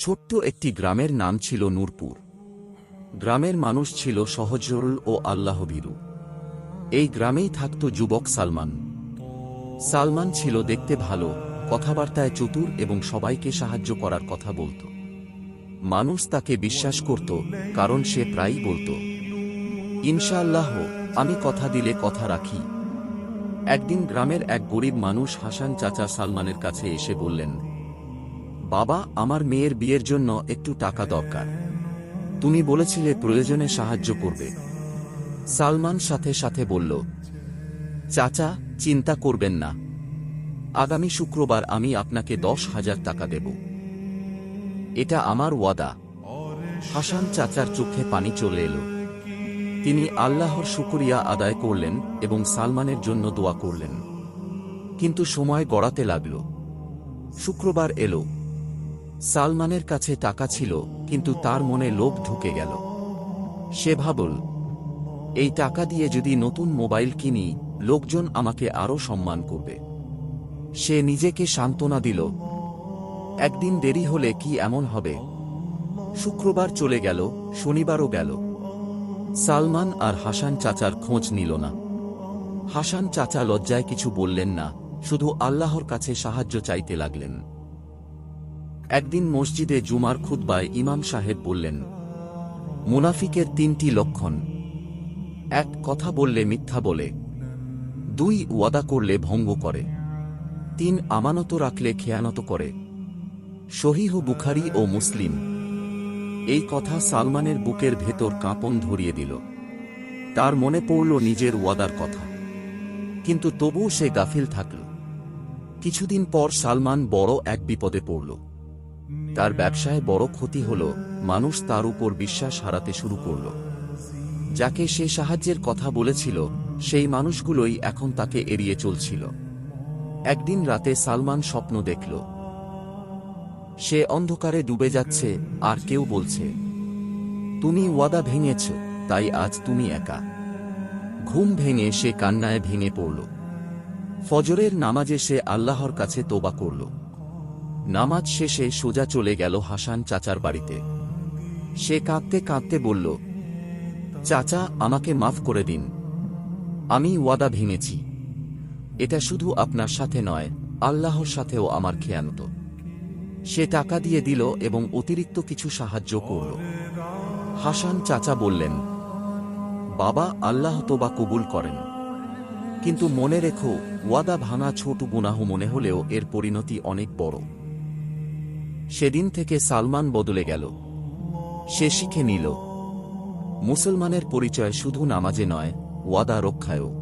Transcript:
ছোট্ট একটি গ্রামের নাম ছিল নূরপুর। গ্রামের মানুষ ছিল সহজরল ও আল্লাহভীরু এই গ্রামেই থাকত যুবক সালমান। সালমান ছিল দেখতে ভালো, কথাবার্তায় চতুর এবং সবাইকে সাহায্য করার কথা বলত। মানুষ তাকে বিশ্বাস করত, কারণ সে প্রায়ই বলত, ইনশাআল্লাহ, আমি কথা দিলে কথা রাখি। একদিন গ্রামের এক গরিব মানুষ হাসান চাচা সালমানের কাছে এসে বললেন বাবা, আমার মেয়ের বিয়ের জন্য একটু টাকা দরকার। তুমি বলেছিলে প্রয়োজনে সাহায্য করবে। সালমান সাথে সাথে বলল, চাচা, চিন্তা করবেন না। আগামী শুক্রবার আমি আপনাকে দশ হাজার টাকা দেব। এটা আমার ওয়াদা। হাসান চাচার চোখে পানি চলে এলো। তিনি আল্লাহর শুকরিয়া আদায় করলেন এবং সালমানের জন্য দোয়া করলেন। কিন্তু সময় গড়াতে লাগল। শুক্রবার এলো। সালমানের কাছে টাকা ছিল, কিন্তু তার মনে লোভ ঢুকে গেল। সে ভাবল, এই টাকা দিয়ে যদি নতুন মোবাইল কিনি, লোকজন আমাকে আরও সম্মান করবে। সে নিজেকে সান্ত্বনা দিল, একদিন দেরি হলে কি এমন হবে? শুক্রবার চলে গেল, শনিবারও গেল। সালমান আর হাসান চাচার খোঁজ নিল না। হাসান চাচা লজ্জায় কিছু বললেন না, শুধু আল্লাহর কাছে সাহায্য চাইতে লাগলেন। একদিন মসজিদে জুমার খুতবায় ইমাম সাহেব বললেন, মুনাফিকের তিনটি লক্ষণ। এক, কথা বললে মিথ্যা বলে। দুই, ওয়াদা করলে ভঙ্গ করে। তিন, আমানত রাখলে খেয়ানত করে। শহীহ বুখারি ও মুসলিম। এই কথা সালমানের বুকের ভেতর কাঁপন ধরিয়ে দিল। তার মনে পড়ল নিজের ওয়াদার কথা। কিন্তু তবুও সে গাফিল থাকল। কিছুদিন পর সালমান বড় এক বিপদে পড়ল। তার ব্যবসায় বড় ক্ষতি হল, মানুষ তার উপর বিশ্বাস হারাতে শুরু করল। যাকে সে সাহায্যের কথা বলেছিল, সেই মানুষগুলোই এখন তাকে এড়িয়ে চলছিল। একদিন রাতে সালমান স্বপ্ন দেখল। সে অন্ধকারে ডুবে যাচ্ছে, আর কেউ বলছে, তুমি ওয়াদা ভেঙেছ, তাই আজ তুমি একা। ঘুম ভেঙে সে কান্নায় ভেঙে পড়ল। ফজরের নামাজে সে আল্লাহর কাছে তোবা করল। নামাজ শেষে সোজা চলে গেল হাসান চাচার বাড়িতে। সে কাঁদতে কাঁদতে বলল, চাচা, আমাকে মাফ করে দিন। আমি ওয়াদা ভেঙেছি। এটা শুধু আপনার সাথে নয়, আল্লাহর সাথেও আমার খেয়ানত। সে টাকা দিয়ে দিল এবং অতিরিক্ত কিছু সাহায্য করল। হাসান চাচা বললেন, বাবা, আল্লাহ তোবা কবুল করেন। কিন্তু মনে রেখো, ওয়াদা ভাঙা ছোট গুনাহ মনে হলেও এর পরিণতি অনেক বড়। সেদিন থেকে সালমান বদলে গেল। সে শিখে নিল, মুসলমানের পরিচয় শুধু নামাজে নয়, ওয়াদা রক্ষায়ও।